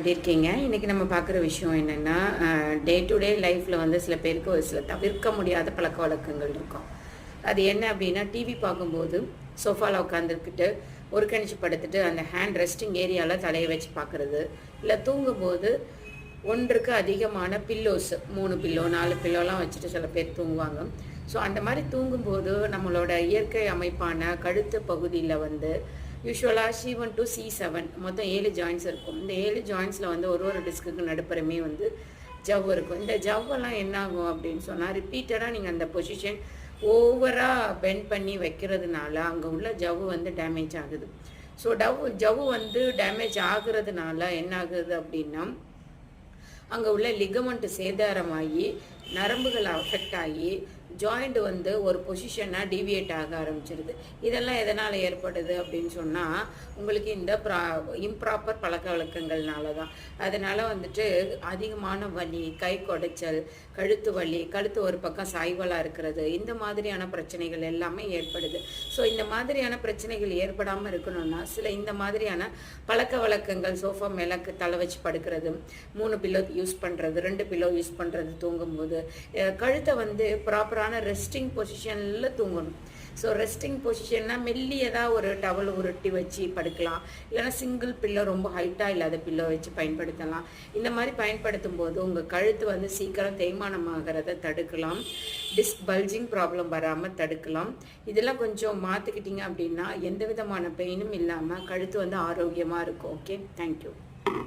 எப்படி இருக்கீங்க இன்றைக்கி நம்ம பார்க்குற விஷயம் என்னென்னா டே டு டே லைஃப்பில் வந்து சில பேருக்கு ஒரு சில தவிர்க்க முடியாத பழக்க வழக்கங்கள் இருக்கும். அது என்ன அப்படின்னா டிவி பார்க்கும்போது சோஃபாவில் உட்காந்துருக்கிட்டு ஒரு கணிச்சு படுத்துட்டு அந்த ஹேண்ட் ரெஸ்டிங் ஏரியாவில் தலையை வச்சு பார்க்குறது. இல்லை தூங்கும்போது ஒன்றுக்கு அதிகமான பில்லோஸ் மூணு பில்லோ நாலு பில்லோலாம் வச்சுட்டு சில பேர் தூங்குவாங்க. ஸோ அந்த மாதிரி தூங்கும்போது நம்மளோட இயற்கை அமைப்பான கழுத்து பகுதியில் வந்து யூஸ்வலாக C one two C seven மொத்தம் ஏழு ஜாயின்ஸ் இருக்கும். இந்த ஏழு ஜாயின்ஸில் வந்து ஒரு ஒரு டிஸ்க்குக்கு நடுப்புறமே வந்து ஜவ் இருக்கும். இந்த ஜவ்வெல்லாம் என்ன ஆகும் அப்படின்னு சொன்னால் ரிப்பீட்டடாக நீங்கள் அந்த பொசிஷன் ஓவராக பெண்ட் பண்ணி வைக்கிறதுனால அங்கே உள்ள ஜவ்வு வந்து டேமேஜ் ஆகுது. ஸோ டவ் ஜவ்வு வந்து டேமேஜ் ஆகுறதுனால என்ன ஆகுது அப்படின்னா அங்கே உள்ள லிகமெண்ட் சேதாரமாகி நரம்புகள் அஃபெக்ட் ஆகி ஜாயிண்ட் வந்து ஒரு பொசிஷனாக டிவியேட் ஆக ஆரம்பிச்சிருது. இதெல்லாம் எதனால் ஏற்படுது அப்படின்னு சொன்னால் உங்களுக்கு இந்த ப்ரா இம்ப்ராப்பர் பழக்க வழக்கங்கள்னால தான் அதனால் வந்துட்டு அதிகமான வலி கை கொடைச்சல் கழுத்து வலி கழுத்து ஒரு பக்கம் சாய்வலாக இருக்கிறது இந்த மாதிரியான பிரச்சனைகள் எல்லாமே ஏற்படுது. ஸோ இந்த மாதிரியான பிரச்சனைகள் ஏற்படாமல் இருக்கணும்னா சில இந்த மாதிரியான பழக்க வழக்கங்கள் சோஃபா மேலே தலை வச்சு படுக்கிறது மூணு பில்லோ யூஸ் பண்ணுறது ரெண்டு பில்லோ யூஸ் பண்ணுறது தூங்கும்போது கழுத்தை வந்து ப்ராப்பரான ரெஸ்டிங் பொசிஷனில் தூங்கணும். ஸோ ரெஸ்டிங் பொசிஷன்னா மெல்லியதாக ஒரு டவல் உருட்டி வச்சு படுக்கலாம். இல்லைன்னா சிங்கிள் பில்லோ ரொம்ப ஹைட்டாக இல்லாத பில்லோ வச்சு பயன்படுத்தலாம். இந்த மாதிரி பயன்படுத்தும் போது உங்கள் கழுத்து வந்து சீக்கிரம் தேய்மானம் ஆகிறத தடுக்கலாம். டிஸ்க் பல்ஜிங் ப்ராப்ளம் வராமல் தடுக்கலாம். இதெல்லாம் கொஞ்சம் மாற்றிக்கிட்டீங்க அப்படின்னா எந்த விதமான பெயினும் இல்லாமல் கழுத்து வந்து ஆரோக்கியமாக இருக்கும். Okay thank you